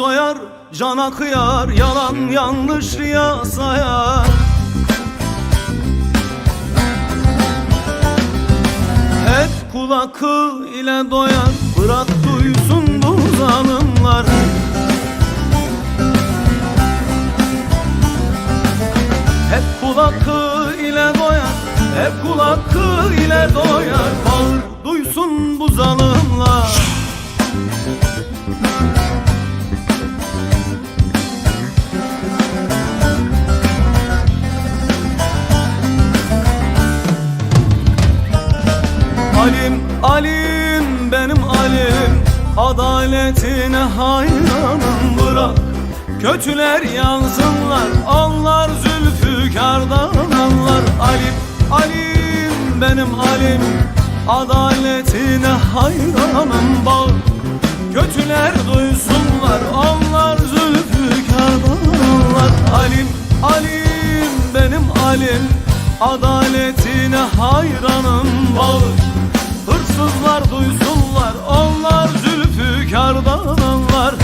soyar Cana kıyar Yalan yanlış riya sayar Hep kul hakkı ile doyar Bırak duysun bu zalimler. Hep kul hakkı ile doyar Hep kul hakkı ile doyar. Bağır duysun bu zalimler Alim, alim, benim alim. Adaletine hayranım bırak. Kötüler yansınlar, onlar zülfükardan anlar. Alim, alim, benim alim. Adaletine hayranım bak Kötüler duysunlar, onlar zülfükardan anlar. Alim, alim, benim alim. Adaletine hayranım bak Hırsızlar duysunlar, onlar zülfükardan anlar.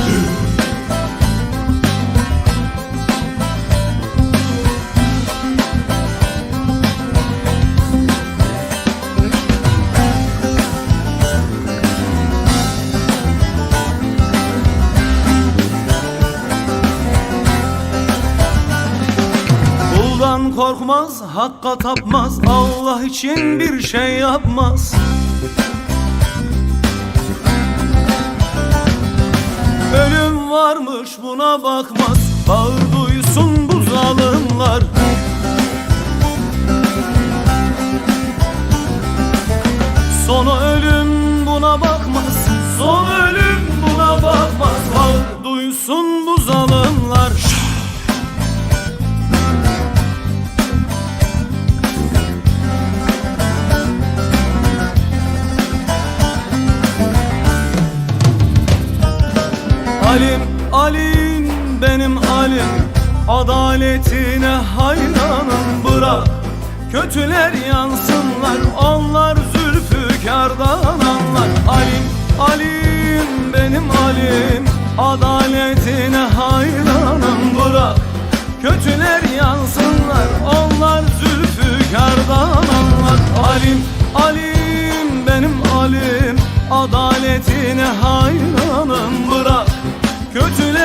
Korkmaz, hakka tapmaz Allah için bir şey yapmaz Ölüm varmış buna bakmaz. Bağır duysun bu zalimler. Sonu ölüm buna bakmaz. Son ölüm buna bakmaz. Bağır duysun bu zalimler Alim, alim, benim alim Adaletine hayranım bırak. Kötüler yansınlar, onlar zülfükardan anlar. Alim, alim, benim alim Adaletine hayranım bırak. Kötüler yansınlar, onlar Kötüler